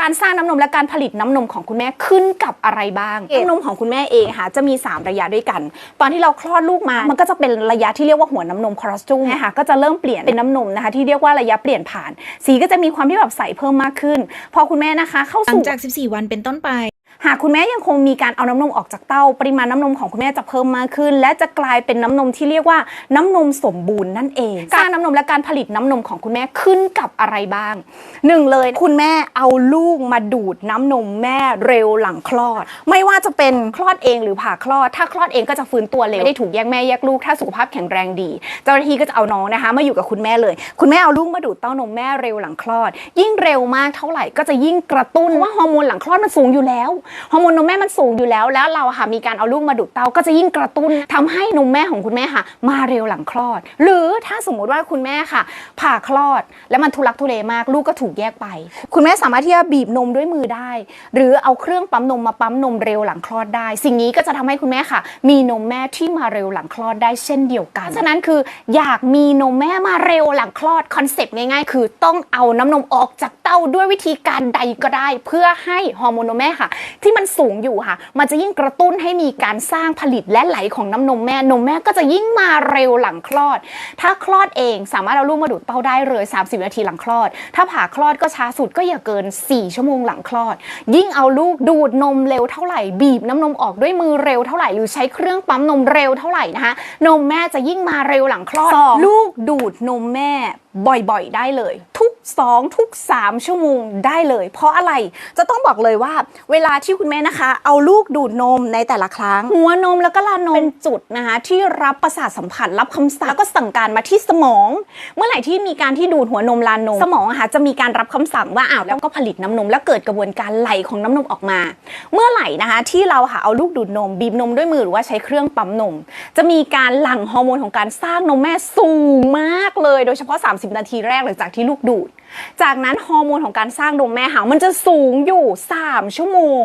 การสร้างน้ำนมและการผลิตน้ำนมของคุณแม่ขึ้นกับอะไรบ้าง น้ำนมของคุณแม่เองค่ะจะมี 3 ระยะด้วยกัน ตอนที่เราคลอดลูกมา มันก็จะเป็นระยะที่เรียกว่าหัวนำนมคอสตูมนะคะก็จะเริ่มเปลี่ยนเป็นน้ำนมนะคะที่เรียกว่าระยะเปลี่ยนผ่าน สีก็จะมีความที่แบบใสเพิ่มมากขึ้น พอคุณแม่นะคะ เข้าหลังสู่จาก 14 วันเป็นต้นไป หากคุณแม่ยังคงมีการเอาน้ำนมออกจากเต้า ปริมาณน้ำนมของคุณแม่จะเพิ่มมากขึ้น และจะกลายเป็นน้ำนมที่เรียกว่าน้ำนมสมบูรณ์นั่นเอง การน้ำนมและการผลิตน้ำนมของคุณแม่ขึ้นกับอะไรบ้างหนึ่งเลยคุณแม่เอาลูกมาดูดน้ำนมแม่เร็วหลังคลอด ไม่ว่าจะเป็นคลอดเองหรือผ่าคลอด ถ้าคลอดเองก็จะฟื้นตัวเร็วไม่ได้ถูกแยกแม่แยกลูกถ้าสุขภาพแข็งแรงดี เจ้าหน้าที่ก็จะเอาน้องนะคะมาอยู่กับคุณแม่เลย คุณแม่เอาลูกมาดูดเต้านมแม่เร็วหลังคลอด ยิ่งเร็วมากเท่าไหร่ก็จะยิ่งกระตุ้นเพราะว่าฮอร์โมนหลังคลอดมันสูงอยู่แล้วฮอร์โมนนมแม่มันสูงอยู่แล้ว แล้วเราค่ะมีการเอาลูกมาดูดเต้าก็จะยิ่งกระตุ้นทำให้นมแม่ของคุณแม่ค่ะ มาเร็วหลังคลอด หรือถ้าสมมุติว่าคุณแม่ค่ะ ผ่าคลอดแล้วมันทุลักทุเลมากลูกก็ถูกแยกไป คุณแม่สามารถที่จะบีบนมด้วยมือได้ หรือเอาเครื่องปั๊มนมมาปั๊มนมเร็วหลังคลอดได้ สิ่งนี้ก็จะทำให้คุณแม่ค่ะ มีนมแม่ที่มาเร็วหลังคลอดได้เช่นเดียวกันฉะนั้นคืออยากมีนมแม่มาเร็วหลังคลอดคอนเซปต์ง่ายๆ คือต้องเอาน้ำนมออกจากเต้าด้วยวิธีการใดก็ได้ เพื่อให้ฮอร์โมนนมแม่ค่ะที่มันสูงอยู่ค่ะ มันจะยิ่งกระตุ้นให้มีการสร้างผลิตและไหลของน้ำนมแม่ นมแม่ก็จะยิ่งมาเร็วหลังคลอด ถ้าคลอดเองสามารถเอาลูกมาดูดเต้าได้เลย 30 นาทีหลังคลอด ถ้าผ่าคลอดก็ช้าสุดก็อย่าเกิน 4 ชั่วโมงหลังคลอด ยิ่งเอาลูกดูดนมเร็วเท่าไหร่บีบน้ำนมออกด้วยมือเร็วเท่าไหร่หรือใช้เครื่องปั๊มนมเร็วเท่าไหร่นะคะนมแม่จะยิ่งมาเร็วหลังคลอดลูกดูดนมแม่บ่อยๆ ได้เลย ทุก 2 ทุก 3 ชั่วโมงได้เลย เพราะอะไรจะต้องบอกเลยว่า เวลาที่คุณแม่นะคะ เอาลูกดูดนมในแต่ละครั้ง หัวนมแล้วก็ลานนมเป็นจุดนะคะที่รับประสาทสัมผัสรับคำสั่งแล้วก็สั่งการมาที่สมอง เมื่อไหร่ที่มีการที่ดูดหัวนมลานนม สมองอะค่ะจะมีการรับคำสั่งว่าอ้าวแล้วก็ผลิตน้ำนม แล้วเกิดกระบวนการไหลของน้ำนมออกมา เมื่อไหร่นะคะ ที่เราค่ะเอาลูกดูดนม บีบนมด้วยมือหรือว่าใช้เครื่องปั๊มนม จะมีการหลั่งฮอร์โมนของการสร้างนมแม่สูงมากเลย โดยเฉพาะ 30 นาทีแรกหลังจากที่ลูกดูด จากนั้นฮอร์โมนของการสร้างนมแม่หางมันจะสูงอยู่ 3 ชั่วโมง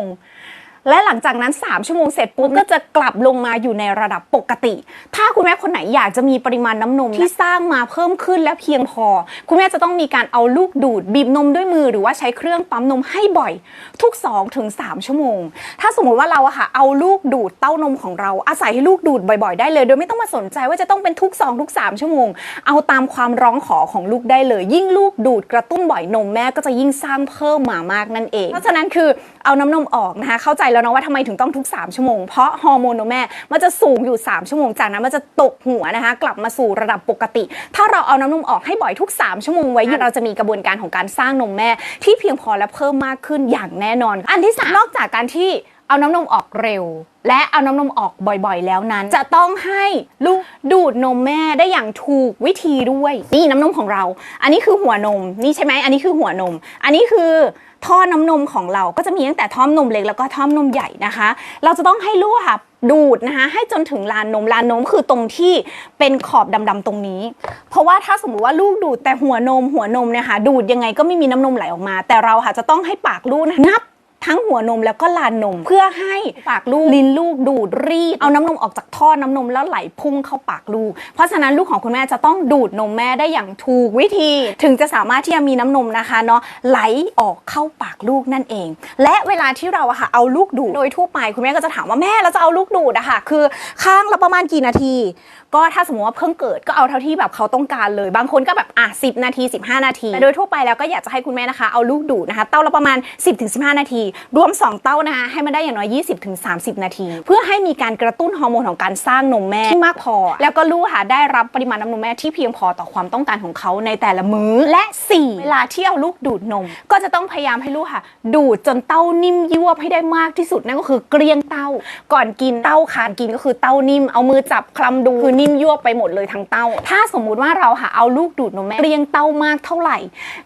และหลังจากนั้น 3 ชั่วโมงเสร็จปุ๊บก็จะกลับลงมาอยู่ในระดับปกติ ถ้าคุณแม่คนไหนอยากจะมีปริมาณน้ำนมที่สร้างมาเพิ่มขึ้นและเพียงพอ คุณแม่จะต้องมีการเอาลูกดูดบีบนมด้วยมือหรือว่าใช้เครื่องปั๊มนมให้บ่อย ทุก2-3ถึง3ชั่วโมง ถ้าสมมติว่าเราอะค่ะเอาลูกดูดเต้านมของเราอาศัยให้ลูกดูดบ่อย ๆ ได้เลย โดยไม่ต้องมาสนใจว่าจะต้องเป็นทุก2ทุก3ชั่วโมง เอาตามความร้องขอของลูกได้เลย ยิ่งลูกดูดกระตุ้นบ่อยนมแม่ก็จะยิ่งสร้างเพิ่มมามากนั่นเอง เพราะฉะนั้นคือเอาน้ำนมออกนะคะเข้าใจแล้วนะว่าทำไมถึงต้องทุก 3 ชั่วโมง เพราะฮอร์โมนนมแม่ มันจะสูงอยู่ 3 ชั่วโมง จากนั้นมันจะตกหัวนะคะ กลับมาสู่ระดับปกติ ถ้าเราเอาน้ำนมออกให้บ่อยทุก 3 ชั่วโมงไว้เราจะมีกระบวนการของการสร้างนมแม่ ที่เพียงพอและเพิ่มมากขึ้นอย่างแน่นอน อันที่สามนอกจากการที่ เอาน้ำนมออกเร็ว และเอาน้ำนมออกบ่อยๆ แล้วนั้น จะต้องให้ลูกดูดนมแม่ได้อย่างถูกวิธีด้วย นี่น้ำนมของเรา อันนี้คือหัวนมนี่ใช่ไหมอันนี้คือหัวนม อันนี้คือท่อน้ำนมของเราก็จะมีตั้งแต่ท่อนมเล็กแล้วก็ท่อนมใหญ่นะคะ เราจะต้องให้ลูกค่ะดูดนะคะให้จนถึงลานนมลานนมคือตรงที่เป็นขอบดำๆตรงนี้ เพราะว่าถ้าสมมุติว่าลูกดูดแต่หัวนมหัวนมเนี่ยค่ะดูดยังไงก็ไม่มีน้ำนมไหลออกมา แต่เราค่ะจะต้องให้ปากลูกนับ ทั้งหัวนมแล้วก็ลานนม เพื่อให้ปากลูกลิ้นลูกดูดรีดเอาน้ำนมออกจากท่อน้ำนมแล้วไหลพุ่งเข้าปากลูก เพราะฉะนั้นลูกของคุณแม่จะต้องดูดนมแม่ได้อย่างถูกวิธี ถึงจะสามารถที่จะมีน้ำนมนะคะเนาะไหลออกเข้าปากลูกนั่นเอง และเวลาที่เราอะค่ะเอาลูกดูดโดยทั่วไปคุณแม่ก็จะถามว่าแม่เราจะเอาลูกดูดอะค่ะคือข้างละประมาณกี่นาที ก็ถ้าสมมติว่าเพิ่งเกิดก็เอาเท่าที่แบบเขาต้องการเลย บางคนก็แบบอะ10นาที 15 นาทีแต่โดยทั่วไปแล้วก็อยากจะให้คุณแม่นะคะเอาลูกดูดนะคะเต้าละประมาณ 10-15 นาทีรวม 2 เต้านะคะให้มันได้อย่างน้อย 20-30 นาที เพื่อให้มีการกระตุ้นฮอร์โมนของการสร้างนมแม่ที่มากพอ แล้วก็ลูกค่ะได้รับปริมาณน้ำนมแม่ที่เพียงพอต่อความต้องการของเขาในแต่ละมื้อและ 4 เวลาที่เอาลูกดูดนม ก็จะต้องพยายามให้ลูกค่ะ ดูดจนเต้านิ่มยวบให้ได้มากที่สุดนั่นก็คือเกลี้ยงเต้า ก่อนกินเต้าคานกินก็คือเต้านิ่มเอามือจับคลำดูคือนิ่มยวบไปหมดเลยทั้งเต้า ถ้าสมมุติว่าเราค่ะเอาลูกดูดนมแม่เกลี้ยงเต้ามากเท่าไหร่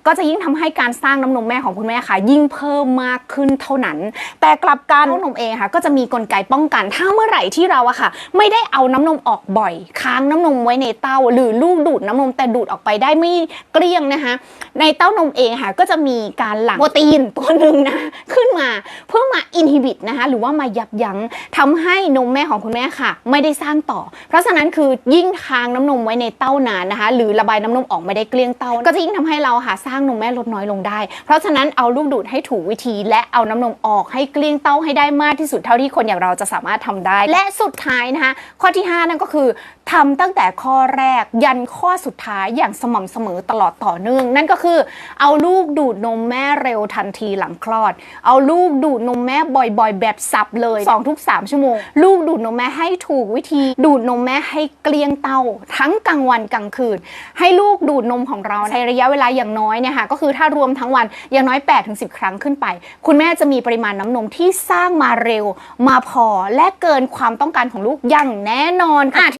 ก็จะยิ่งทำให้การสร้างน้ำนมแม่ของคุณแม่ค่ะ ยิ่งเพิ่มมากขึ้นเท่านั้น แต่กลับกันเต้านมเองค่ะก็จะมีกลไกป้องกัน ถ้าเมื่อไหร่ที่เราอะค่ะ ไม่ได้เอาน้ำนมออกบ่อย ค้างน้ำนมไว้ในเต้า หรือลูกดูดน้ำนมแต่ดูดออกไปได้ไม่เกลี้ยงนะคะ ในเต้านมเองค่ะก็จะมีการหลั่งโปรตีนตัวหนึ่งนะขึ้นมาเพื่อมาอินฮิบิตนะคะหรือว่ามายับยั้งทำให้นมแม่ของคุณแม่ค่ะ ไม่ได้สร้างต่อ เพราะฉะนั้นคือยิ่งค้างน้ำนมไว้ในเต้านานนะคะ หรือระบายน้ำนมออกไม่ได้เกลี้ยงเต้า ก็จะยิ่งทำให้เราค่ะสร้างนมแม่ลดน้อยลงได้ เพราะฉะนั้นเอาลูกดูดให้ถูกวิธีและเอาน้ำนมออกให้เกลี้ยงเต้าให้ได้มากที่สุดเท่าที่คนอย่างเราจะสามารถทำได้ และสุดท้ายนะคะข้อที่ 5 นั่นก็คือ ทำตั้งแต่ข้อแรกยันข้อสุดท้ายอย่างสม่ำเสมอตลอดต่อเนื่อง นั่นก็คือเอาลูกดูดนมแม่เร็วทันทีหลังคลอด เอาลูกดูดนมแม่บ่อยๆ แบบสับเลย2ทุก 3 ชั่วโมง ลูกดูดนมแม่ให้ถูกวิธี ดูดนมแม่ให้เกลี้ยงเต้า ทั้งกลางวันกลางคืน ให้ลูกดูดนมของเราในระยะเวลาอย่างน้อยเนี่ยค่ะก็คือถ้ารวมทั้งวันอย่างน้อย 8-10 ครั้งขึ้นไป คุณแม่จะมีปริมาณน้ำนมที่สร้างมาเร็ว มาพอและเกินความต้องการของลูกอย่างแน่นอนค่ะ